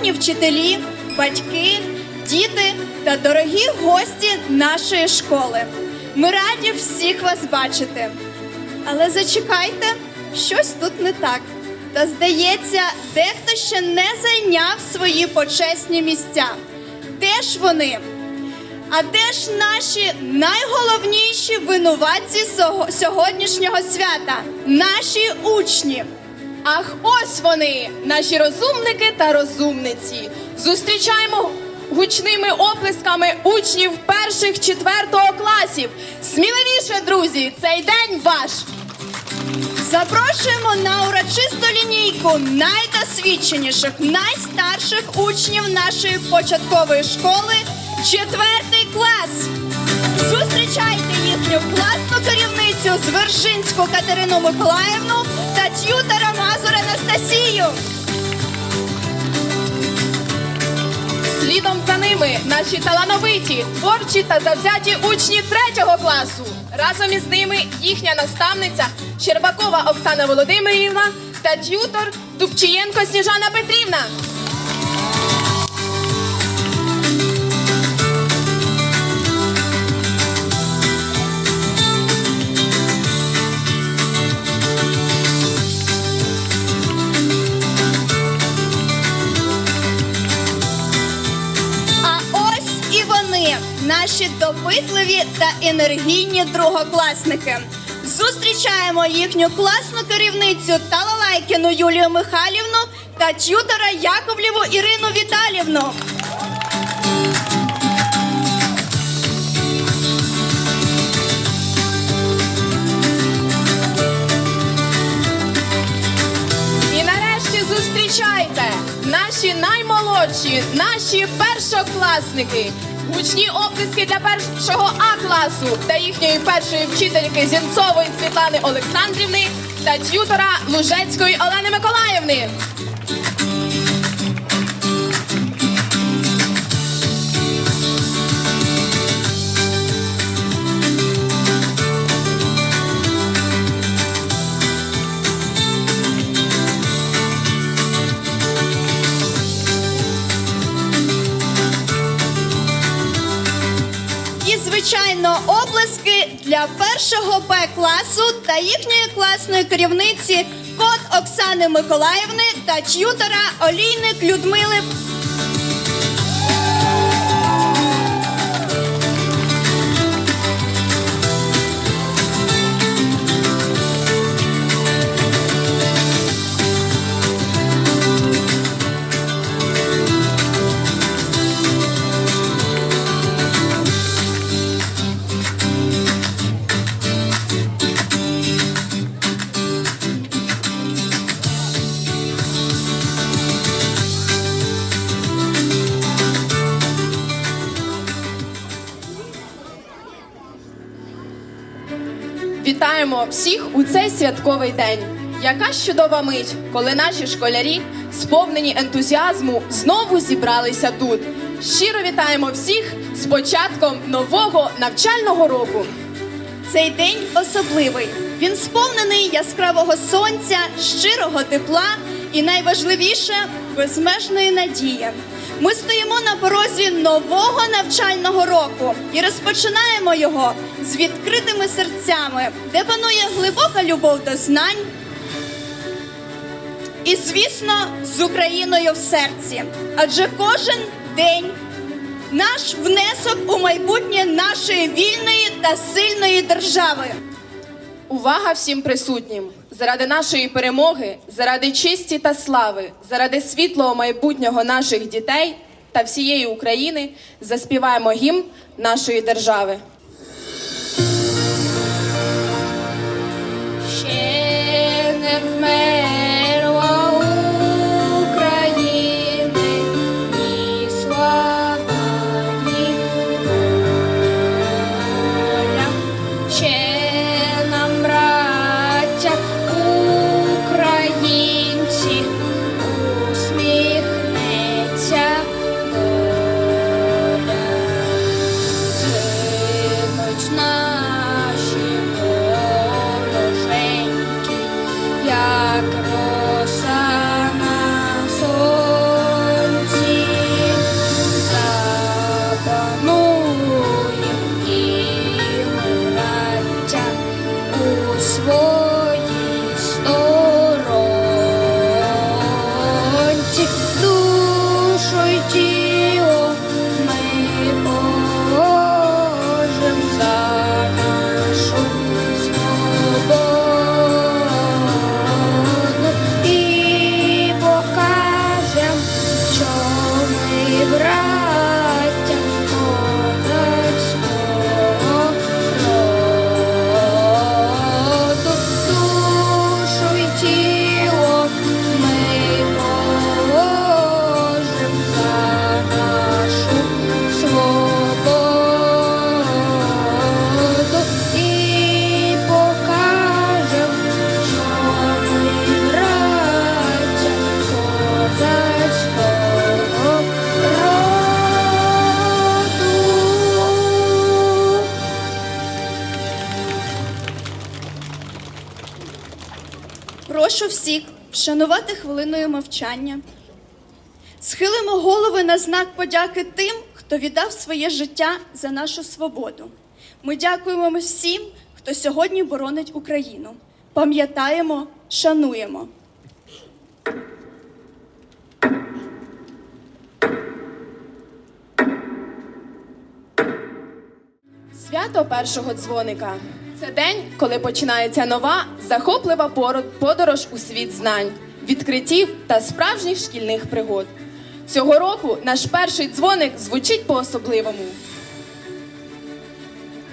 Шановні вчителі, батьки, діти та дорогі гості нашої школи. Ми раді всіх вас бачити. Але зачекайте, щось тут не так. Та здається, дехто ще не зайняв свої почесні місця. Де ж вони? А де ж наші найголовніші винуватці сьогоднішнього свята? Наші учні. Ах, ось вони, наші розумники та розумниці. Зустрічаємо гучними оплесками учнів перших четвертого класів. Сміливіше, друзі, цей день ваш. Запрошуємо на урочисту лінійку найдосвідченіших, найстарших учнів нашої початкової школи, четвертий клас. Зустрічайте їхню класну керівницю Звержинську Катерину Миколаївну та т'ютера Мазур Анастасію. Слідом за ними наші талановиті, творчі та завзяті учні третього класу. Разом із ними їхня наставниця Щербакова Оксана Володимирівна та т'ютор Дубчієнко Сніжана Петрівна. Допитливі та енергійні другокласники. Зустрічаємо їхню класну керівницю Талалайкіну Юлію Михайлівну та т'ютора Яковлєву Ірину Віталівну. І нарешті зустрічайте наші наймолодші, наші першокласники. Гучні оплески для першого А класу та їхньої першої вчительки Зінцової Світлани Олександрівни та т'ютора Лужецької Олени Миколаївни. Для першого Б класу та їхньої класної керівниці кот Оксани Миколаївни та т'ютора Олійник Людмили всіх у цей святковий день. Яка ж чудова мить, коли наші школярі, сповнені ентузіазму, знову зібралися тут. Щиро вітаємо всіх з початком нового навчального року. Цей день особливий. Він сповнений яскравого сонця, щирого тепла і найважливіше безмежної надії. Ми стоїмо на порозі нового навчального року і розпочинаємо його з відкритими серцями, де панує глибока любов до знань. І, звісно, з Україною в серці. Адже кожен день наш внесок у майбутнє нашої вільної та сильної держави. Увага всім присутнім! Заради нашої перемоги, заради честі та слави, заради світлого майбутнього наших дітей та всієї України заспіваємо гімн нашої держави. Ще не вмерла вшанувати хвилиною мовчання. Схилимо голови на знак подяки тим, хто віддав своє життя за нашу свободу. Ми дякуємо всім, хто сьогодні боронить Україну. Пам'ятаємо, шануємо. Свято першого дзвоника це день, коли починається нова захоплива подорож у світ знань, відкриттів та справжніх шкільних пригод. Цього року наш перший дзвоник звучить по-особливому.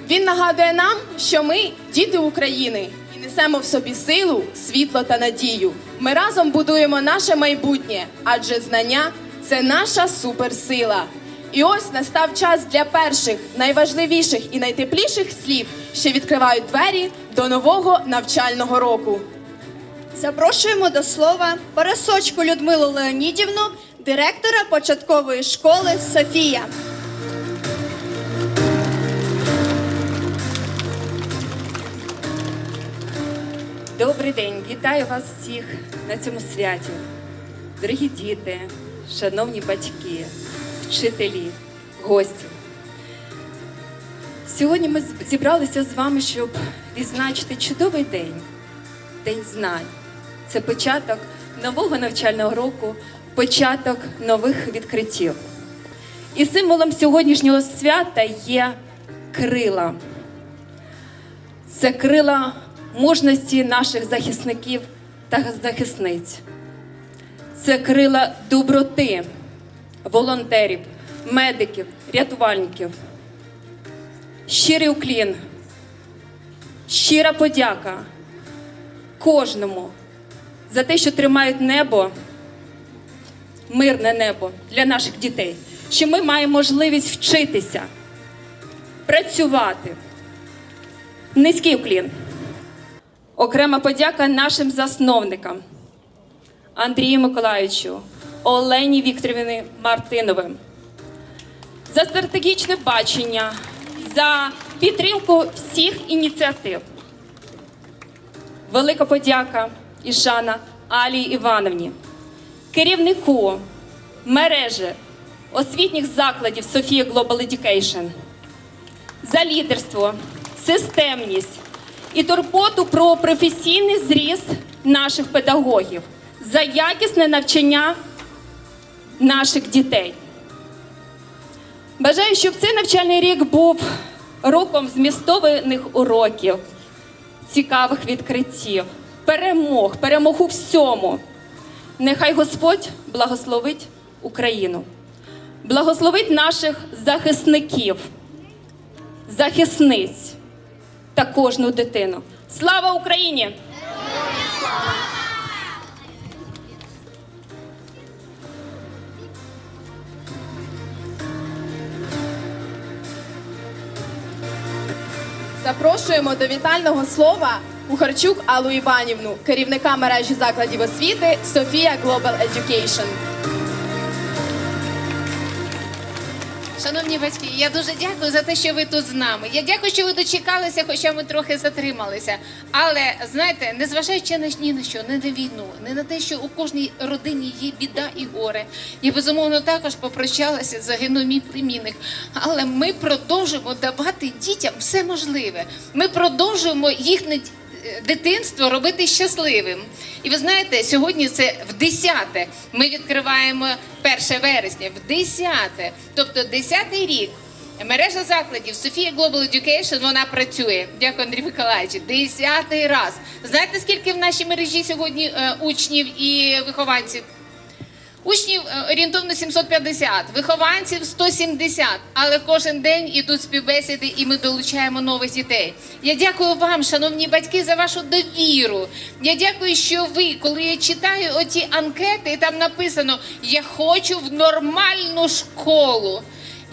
Він нагадує нам, що ми діти України і несемо в собі силу, світло та надію. Ми разом будуємо наше майбутнє, адже знання це наша суперсила. І ось настав час для перших, найважливіших і найтепліших слів, що відкривають двері до нового навчального року. Запрошуємо до слова Парасочку Людмилу Леонідівну, директора початкової школи Софія. Добрий день, вітаю вас всіх на цьому святі. Дорогі діти, шановні батьки, вчителі, гості. Сьогодні ми зібралися з вами, щоб відзначити чудовий день День знань. Це початок нового навчального року, початок нових відкриттів. І символом сьогоднішнього свята є крила. Це крила мужності наших захисників та захисниць. Це крила доброти волонтерів, медиків, рятувальників. Щирий уклін, щира подяка кожному за те, що тримають небо, мирне небо для наших дітей, що ми маємо можливість вчитися, працювати. Низький уклін. Окрема подяка нашим засновникам Андрію Миколаївичу, Олені Вікторівні Мартиновим за стратегічне бачення, за підтримку всіх ініціатив. Велика подяка і шана Алії Івановні, керівнику мережі освітніх закладів Софія Global Education. За лідерство, системність і турботу про професійний зріст наших педагогів, за якісне навчання наших дітей. Бажаю, щоб цей навчальний рік був роком змістованих уроків, цікавих відкриттів, перемог, перемог у всьому. Нехай Господь благословить Україну, благословить наших захисників захисниць та кожну дитину. Слава Україні! Запрошуємо до вітального слова Кухарчук Аллу Іванівну, керівника мережі закладів освіти Софія Global Education. Шановні батьки, я дуже дякую за те, що ви тут з нами. Я дякую, що ви дочекалися, хоча ми трохи затрималися. Але знаєте, незважаючи на ні на що, не на війну, не на те, що у кожній родині є біда і горе. Я безумовно також попрощалася, загинув мій племінник. Але ми продовжуємо давати дітям все можливе. Ми продовжуємо е, дитинство робити щасливим. І ви знаєте, сьогодні це в 10 Ми відкриваємо 1 вересня, в 10 тобто 10-й рік. Мережа закладів Софія Global Education, вона працює. Дякую, Андрій Миколаївич. Десятий раз. Знаєте, скільки в нашій мережі сьогодні е, учнів і вихованців? Учнів е, орієнтовно 750, вихованців 170, але кожен день ідуть співбесіди, і ми долучаємо нових дітей. Я дякую вам, шановні батьки, за вашу довіру. Я дякую, що ви, коли я читаю оті анкети, і там написано Я хочу в нормальну школу.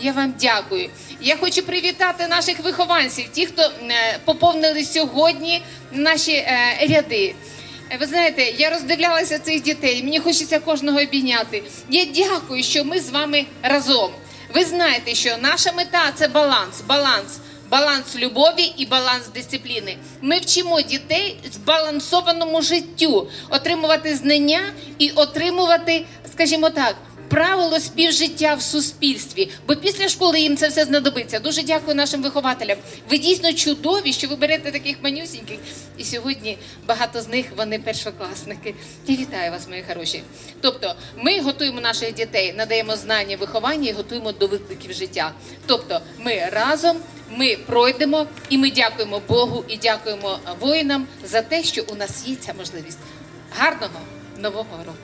Я вам дякую. Я хочу привітати наших вихованців, ті, хто е, поповнили сьогодні наші е, ряди. Е, Ви знаєте, я роздивлялася цих дітей. Мені хочеться кожного обійняти. Я дякую, що ми з вами разом. Ви знаєте, що наша мета це баланс. Баланс баланс любові і баланс дисципліни. Ми вчимо дітей збалансованому життю, отримувати знання і отримувати, скажімо так. Правило співжиття в суспільстві, бо після школи їм це все знадобиться. Дуже дякую нашим вихователям. Ви дійсно чудові, що ви берете таких манюсіньких. І сьогодні багато з них вони першокласники. Я вітаю вас, мої хороші. Тобто, ми готуємо наших дітей, надаємо знання, виховання і готуємо до викликів життя. Тобто, ми разом, ми пройдемо і ми дякуємо Богу і дякуємо воїнам за те, що у нас є ця можливість. Гарного нового року!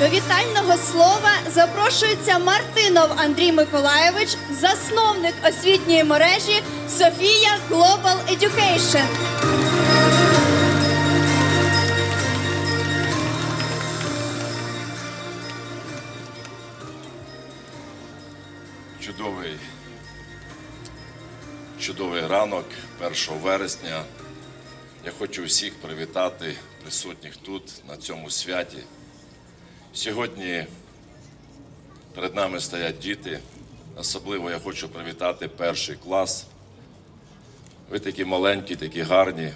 До вітального слова запрошується Мартинов Андрій Миколаєвич, засновник освітньої мережі Софія Global Education. Чудовий, чудовий ранок 1 вересня. Я хочу всіх привітати присутніх тут, на цьому святі. Сьогодні перед нами стоять діти. Особливо я хочу привітати перший клас. Ви такі маленькі, такі гарні,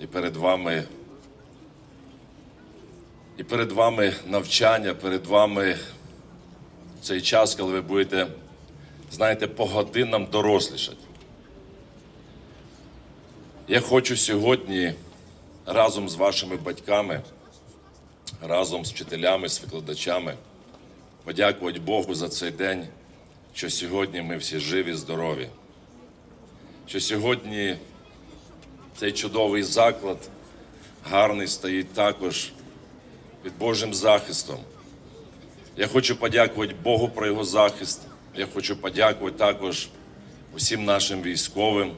і перед вами, і перед вами навчання, перед вами цей час, коли ви будете знаєте, по годинам дорослішати. Я хочу сьогодні разом з вашими батьками, разом з вчителями, з викладачами подякувати Богу за цей день, що сьогодні ми всі живі, здорові. Що сьогодні цей чудовий заклад гарний стоїть також під Божим захистом. Я хочу подякувати Богу про його захист. Я хочу подякувати також усім нашим військовим,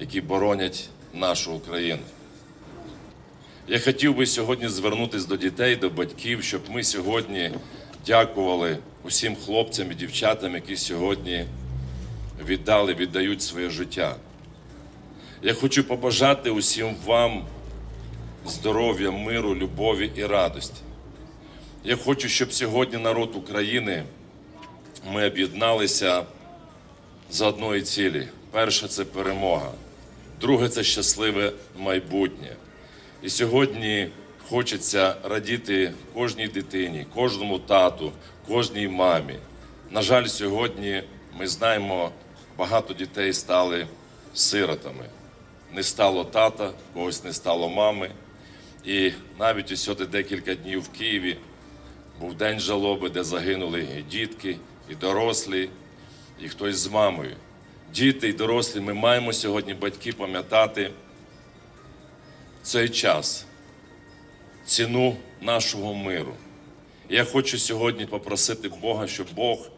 які боронять нашу Україну. Я хотів би сьогодні звернутися до дітей, до батьків, щоб ми сьогодні дякували усім хлопцям і дівчатам, які сьогодні віддали, віддають своє життя. Я хочу побажати усім вам здоров'я, миру, любові і радості. Я хочу, щоб сьогодні народ України ми об'єдналися за одної цілі. Перше це перемога, друге це щасливе майбутнє. І сьогодні хочеться радіти кожній дитині, кожному тату, кожній мамі. На жаль, сьогодні ми знаємо, багато дітей стали сиротами. Не стало тата, когось не стало мами. І навіть ось сьогодні декілька днів в Києві був день жалоби, де загинули і дітки, і дорослі, і хтось з мамою. Діти і дорослі, ми маємо сьогодні батьки пам'ятати цей час, ціну нашого миру. Я хочу сьогодні попросити Бога, щоб Бог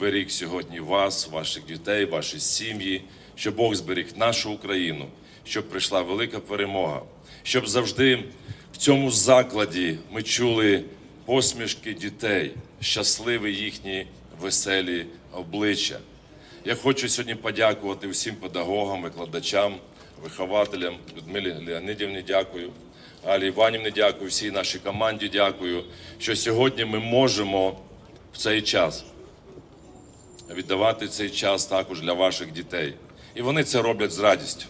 беріг сьогодні вас, ваших дітей, ваші сім'ї, щоб Бог зберіг нашу Україну, щоб прийшла велика перемога, щоб завжди в цьому закладі ми чули посмішки дітей, щасливі їхні веселі обличчя. Я хочу сьогодні подякувати всім педагогам, викладачам, вихователям, Людмилі Леонидівні дякую, Алі Іванівні дякую, всій нашій команді дякую, що сьогодні ми можемо в цей час віддавати цей час також для ваших дітей. І вони це роблять з радістю.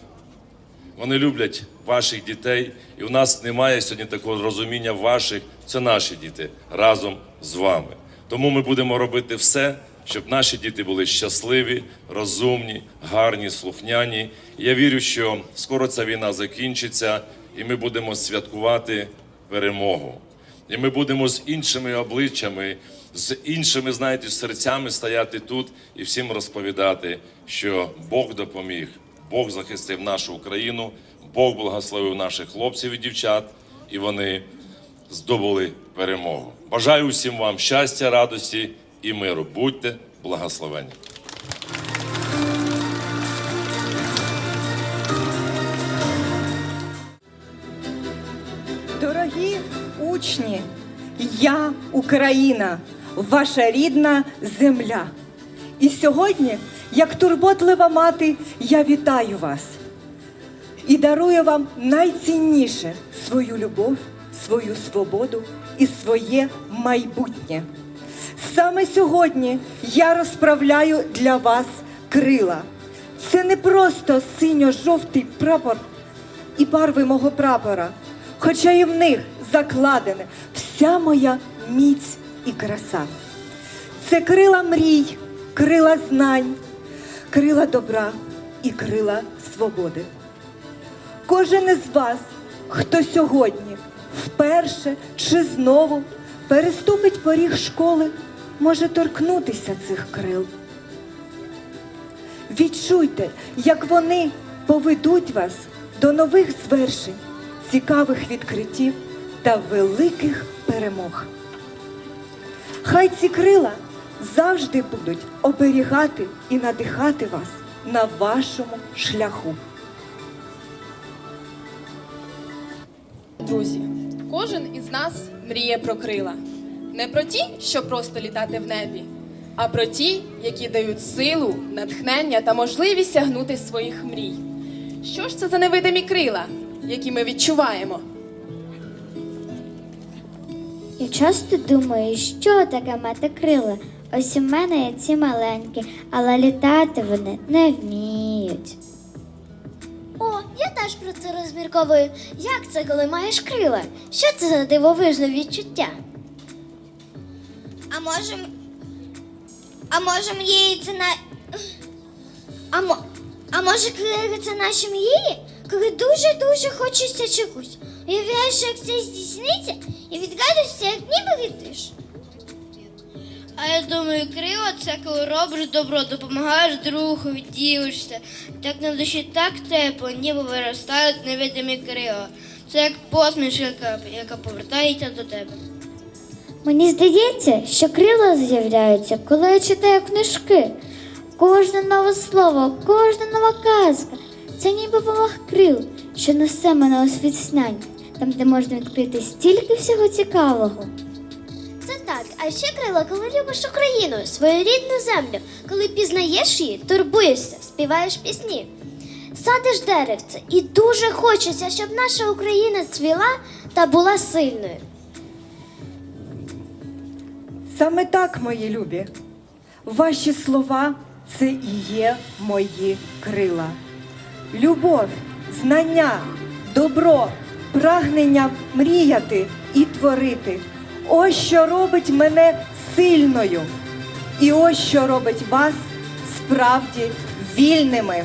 Вони люблять ваших дітей, і у нас немає сьогодні такого розуміння ваших, це наші діти разом з вами. Тому ми будемо робити все, щоб наші діти були щасливі, розумні, гарні, слухняні. Я вірю, що скоро ця війна закінчиться, і ми будемо святкувати перемогу. І ми будемо з іншими обличчями, з іншими, знаєте, серцями стояти тут і всім розповідати, що Бог допоміг, Бог захистив нашу Україну, Бог благословив наших хлопців і дівчат, і вони здобули перемогу. Бажаю усім вам щастя, радості і миру. Будьте благословені. Дорогі учні, я Україна, ваша рідна земля. І сьогодні, як турботлива мати, я вітаю вас і дарую вам найцінніше свою любов, свою свободу і своє майбутнє. Саме сьогодні я розправляю для вас крила. Це не просто синьо-жовтий прапор і барви мого прапора, хоча і в них закладена вся моя міць і краса. Це крила мрій, крила знань, крила добра і крила свободи. Кожен із вас, хто сьогодні вперше чи знову переступить поріг школи, може торкнутися цих крил. Відчуйте, як вони поведуть вас до нових звершень, цікавих відкриттів та великих перемог. Хай ці крила завжди будуть оберігати і надихати вас на вашому шляху. Друзі, кожен із нас мріє про крила. Не про ті, що просто літати в небі, а про ті, які дають силу, натхнення та можливість сягнути своїх мрій. Що ж це за невидимі крила, які ми відчуваємо? Я часто думаю, що таке мати крила. Ось у мене є ці маленькі, але літати вони не вміють. О, я теж про це розмірковую. Як це, коли маєш крила? Що це за дивовижне відчуття? А може. м- А може мрії це на. А, мо... а може крила це мрії? Коли дуже-дуже хочеться чогось. Уявляєш, як це здійсниться і відгадуєшся, як ніби літиш. А я думаю, криво це коли робиш добро, допомагаєш другу, ділишся. Так на душі так тепло, ніби виростають невидимі крила. Це як посмішка, яка повертається до тебе. Мені здається, що крила з'являються, коли я читаю книжки. Кожне нове слово, кожна нова казка. Це ніби помах крил, що несе мене у світ снянь, там, де можна відкрити стільки всього цікавого. Це так, а ще крила, коли любиш Україну, свою рідну землю, коли пізнаєш її, турбуєшся, співаєш пісні. Садиш деревце, і дуже хочеться, щоб наша Україна цвіла та була сильною. Саме так, мої любі. Ваші слова це і є мої крила. Любов, знання, добро, прагнення мріяти і творити. Ось що робить мене сильною. І ось що робить вас справді вільними.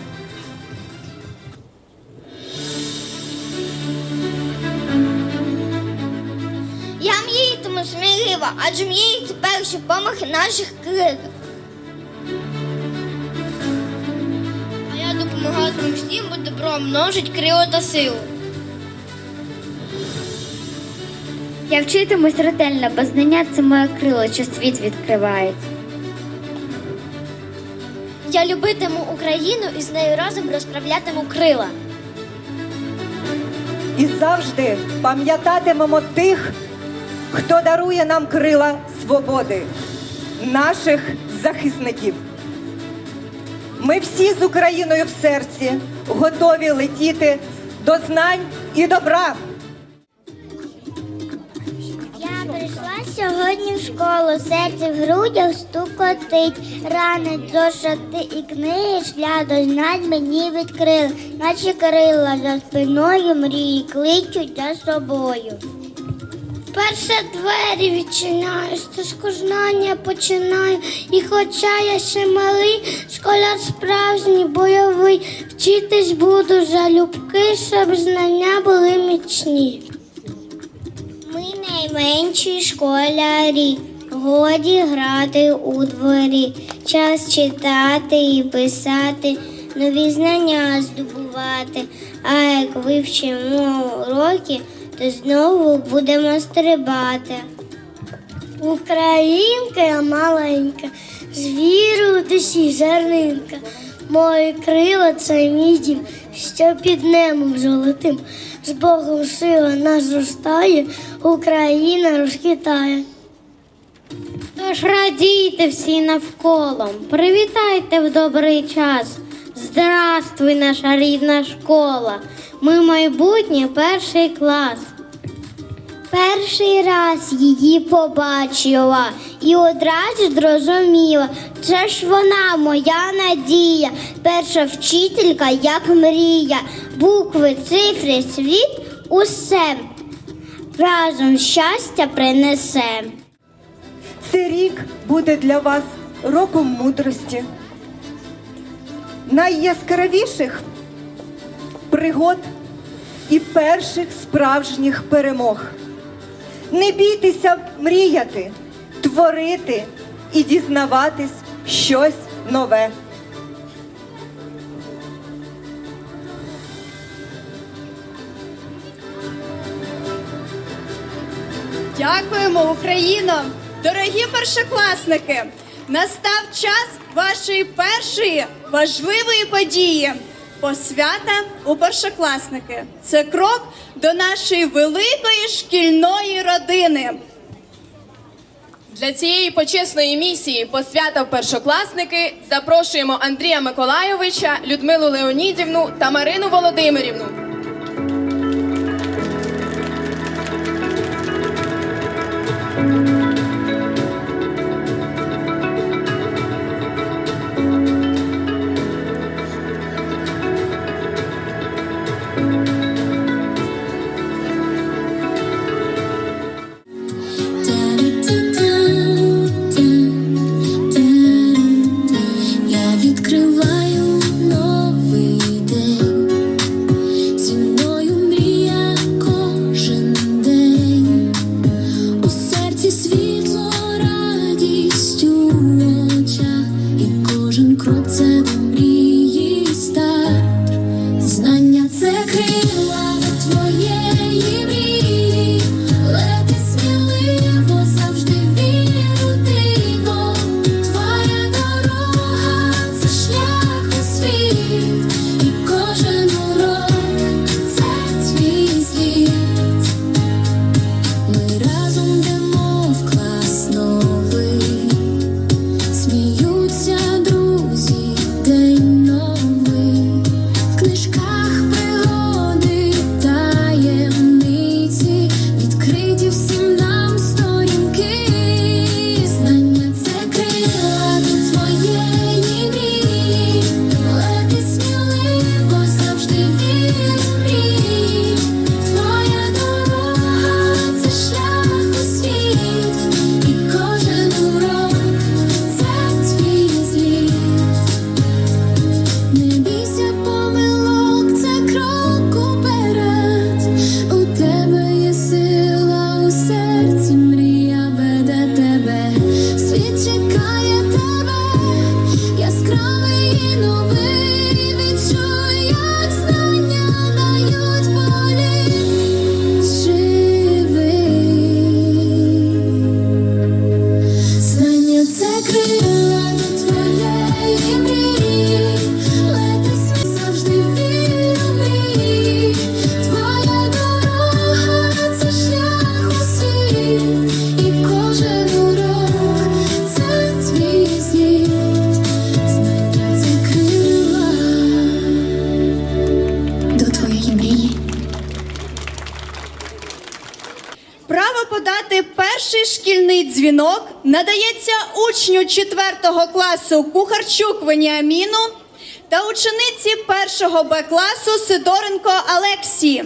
Сміливо, адже мрії це перші помахи наших крил. А я допомагатиму всім, бо добро множить крило та силу. Я вчитимусь ретельно, бо знання це моє крило, що світ відкривають. Я любитиму Україну і з нею разом розправлятиму крила. І завжди пам'ятатимемо тих, хто дарує нам крила свободи, наших захисників. Ми всі з Україною в серці готові летіти до знань і добра. Я прийшла сьогодні в школу, серце в грудях стукотить, рани зошити і книги, шлях до знань мені відкрили, наче крила за спиною мрії кличуть за собою. Перше двері відчиняю, стежку знання починаю, і хоча я ще малий, школяр справжній бойовий, вчитись буду залюбки, щоб знання були міцні. Ми найменші школярі, годі грати у дворі, час читати і писати, нові знання здобувати. А як вивчимо уроки, то знову будемо стрибати. Українка я маленька, з вірою душі зернинка. Мої крила це мій дім, що під небом золотим. З Богом сила нас зростає, Україна розхитає. Тож радійте всі навколо, привітайте в добрий час. Здравствуй, наша рідна школа. Ми майбутнє перший клас. Перший раз її побачила і одразу зрозуміла, це ж вона моя надія, перша вчителька, як мрія, букви, цифри, світ, усе разом щастя принесе. Цей рік буде для вас роком мудрості. Найяскравіших пригод і перших справжніх перемог. Не бійтеся мріяти, творити і дізнаватись щось нове. Дякуємо, Україно! Дорогі першокласники! Настав час вашої першої важливої події. Посвята у першокласники. Це крок до нашої великої шкільної родини. Для цієї почесної місії посвята в першокласники запрошуємо Андрія Миколайовича, Людмилу Леонідівну та Марину Володимирівну. Право подати перший шкільний дзвінок надається учню 4 класу Кухарчук Веніаміну та учениці 1 Б класу Сидоренко Алексії.